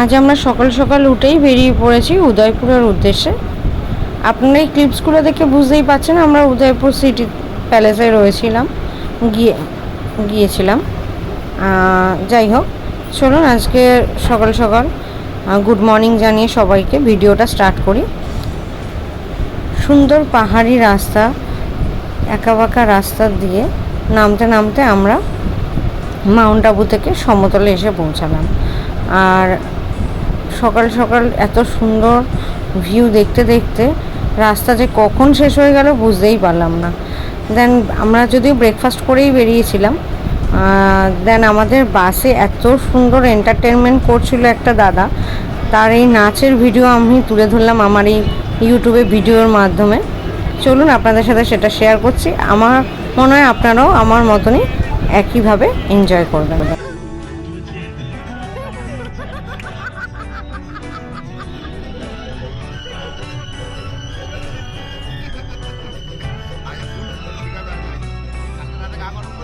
আজ আমরা সকাল সকাল উঠেই বেরিয়ে পড়েছি উদয়পুরের উদ্দেশ্যে। আপনারা এই ক্লিপসগুলো দেখে বুঝতেই পারছেন আমরা উদয়পুর সিটি প্যালেসে রয়েছিলাম, গিয়ে, গিয়েছিলাম। যাই হোক, চলুন আজকে সকাল সকাল গুড মর্নিং জানিয়ে সবাইকে ভিডিওটা স্টার্ট করি। সুন্দর পাহাড়ি রাস্তা, একা বাঁকা রাস্তা দিয়ে নামতে নামতে আমরা মাউন্ট আবু থেকে সমতলে এসে পৌঁছালাম। আর সকাল সকাল এত সুন্দর ভিউ দেখতে দেখতে রাস্তা যে কখন শেষ হয়ে গেল বুঝতেই পারলাম না। দেন আমরা যদিও ব্রেকফাস্ট করেই বেরিয়েছিলাম দেন আমাদের বাসে এত সুন্দর এন্টারটেনমেন্ট করছিল একটা দাদা। তার এই নাচের ভিডিও আমি তুলে ধরলাম আমার এই ইউটিউবে ভিডিওর মাধ্যমে। চলুন আপনাদের সাথে সেটা শেয়ার করছি। আমার মনে হয় আপনারাও আমার মতনই একইভাবে এনজয় করবেন।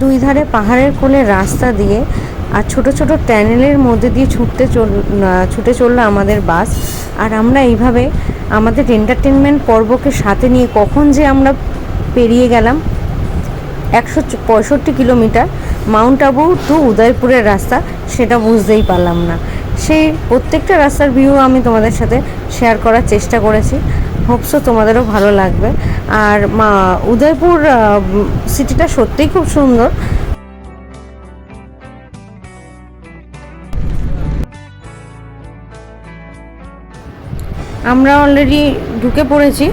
দুই ধারে পাহাড়ের কোলে রাস্তা দিয়ে আর ছোট ছোট ট্যানেলের মধ্যে দিয়ে ছুটতে চল ছুটে চলল আমাদের বাস। আর আমরা এইভাবে আমাদের এন্টারটেনমেন্ট পর্বকে সাথে নিয়ে কখন যে আমরা পেরিয়ে গেলাম, একশো পঁয়ষট্টি কিলোমিটার মাউন্ট আবু টু উদয়পুরের রাস্তা, সেটা বুঝতেই পারলাম না। সেই প্রত্যেকটা রাস্তার ভিউ আমি তোমাদের সাথে শেয়ার করার চেষ্টা করেছি। হোপসো তোমাদেরও ভালো লাগবে। আর মা, উদয়পুর সিটিটা সত্যিই খুব সুন্দর। আমরা অলরেডি ঢুকে পড়েছি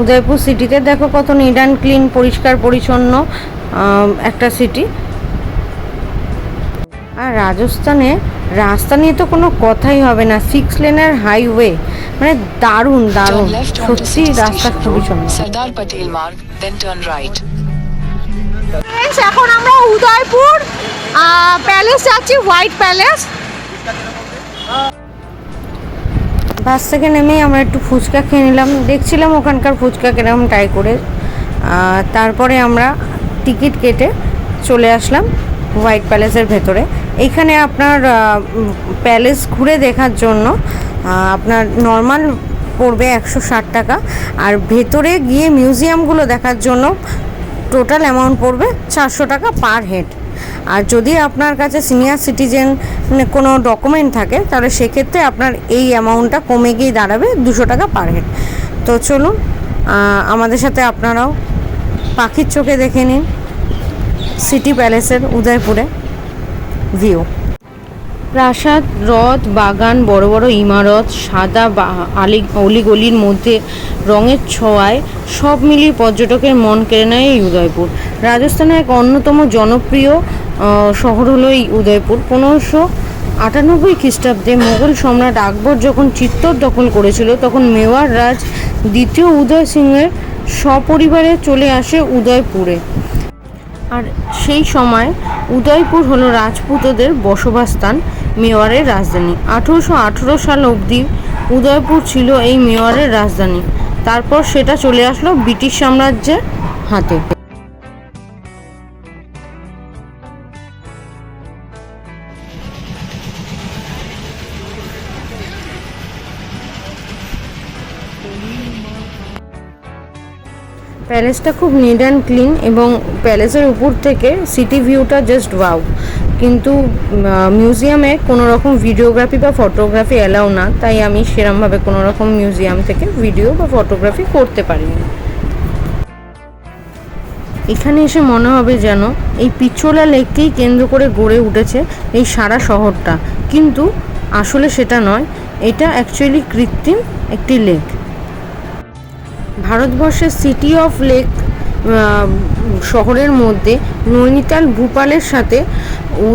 উদয়পুর সিটিতে। দেখো কত নিট অ্যান্ড ক্লিন পরিষ্কার, পরিচ্ছন্ন একটা সিটি আর রাজস্থানে রাস্তা নিয়ে তো কোনো কথাই হবে না। সিক্স লেনের হাইওয়ে মানে দারুণ দারুণ। সত্যি রাস্তা খুবই সুন্দর turn right. এখন আমরা উদয়পুর প্যালেস যাচ্ছি হোয়াইট প্যালেস বাস থেকে নেমেই আমরা একটু ফুচকা খেয়ে নিলাম। দেখছিলাম ওখানকার ফুচকা কীরকম ট্রাই করে। তারপরে আমরা টিকিট কেটে চলে আসলাম হোয়াইট প্যালেসের ভেতরে। এইখানে আপনার প্যালেস ঘুরে দেখার জন্য আপনার নর্মাল পড়বে একশো ষাট টাকা। আর ভেতরে গিয়ে মিউজিয়ামগুলো দেখার জন্য টোটাল অ্যামাউন্ট পড়বে চারশো টাকা পার হেড আর যদি আপনার কাছে সিনিয়র সিটিজেন কোনো ডকুমেন্ট থাকে, তাহলে সেক্ষেত্রে আপনার এই অ্যামাউন্টটা কমে গিয়ে দাঁড়াবে দুশো টাকা পার হেড তো চলুন আমাদের সাথে আপনারাও পাখির চোখে দেখে নিন। সিটি প্যালেসের উদয়পুরে। ভিউ। প্রাসাদ, হ্রদ, বাগান, বড় বড় ইমারত, সাদা আলি, অলিগলির মধ্যে রঙের ছোঁয়ায় সব মিলিয়ে পর্যটকের মন কেড়ে নেয় এই উদয়পুর। রাজস্থানের এক অন্যতম জনপ্রিয় শহর হলো এই উদয়পুর। পনেরোশো আটানব্বই খ্রিস্টাব্দে মোগল সম্রাট আকবর যখন চিত্তর দখল করেছিল, তখন মেওয়ার রাজ দ্বিতীয় উদয় সিংয়ের সপরিবারে চলে আসে উদয়পুরে। আর সেই সময় উদয়পুর হলো রাজপুতদের বসবাসস্থান মেওয়ারের রাজধানী। আঠেরোশো আঠেরো সাল অবধি উদয়পুর ছিল এই মেওয়ারের রাজধানী। তারপর সেটা চলে আসলো ব্রিটিশ সাম্রাজ্যের হাতে। প্যালেসটা খুব নিট অ্যান্ড ক্লিন এবং প্যালেসের উপর থেকে সিটি ভিউটা জাস্ট ওয়াও কিন্তু মিউজিয়ামে কোনো রকম ভিডিওগ্রাফি বা ফটোগ্রাফি অ্যালাউ না, তাই আমি সেরমভাবে কোনো রকম মিউজিয়াম থেকে ভিডিও বা ফটোগ্রাফি করতে পারিনি। এখানে এসে মনে হবে যেন এই পিচোলা লেককেই কেন্দ্র করে গড়ে উঠেছে এই সারা শহরটা। কিন্তু আসলে সেটা নয়, এটা অ্যাকচুয়ালি কৃত্রিম একটি লেক ভারতবর্ষের সিটি অফ লেক শহরের মধ্যে নৈনিতাল ভূপালের সাথে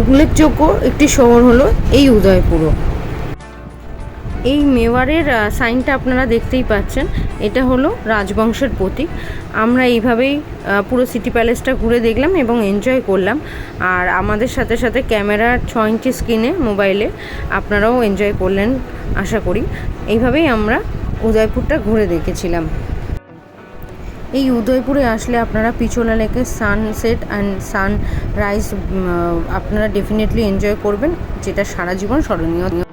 উল্লেখযোগ্য একটি শহর হলো এই উদয়পুরও এই মেওয়ারের সাইনটা আপনারা দেখতেই পাচ্ছেন। এটা হলো রাজবংশের প্রতীক। আমরা এইভাবেই পুরো সিটি প্যালেসটা ঘুরে দেখলাম এবং এনজয় করলাম। আর আমাদের সাথে সাথে ক্যামেরার ছ ইঞ্চি স্ক্রিনে মোবাইলে আপনারাও এনজয় করলেন, আশা করি। এইভাবেই আমরা উদয়পুরটা ঘুরে দেখেছিলাম। এই উদয়পুরে আসলে আপনারা পিছোলা লেকে সানসেট অ্যান্ড সানরাইজ আপনারা ডেফিনেটলি এনজয় করবেন, যেটা সারা জীবন স্মরণীয়।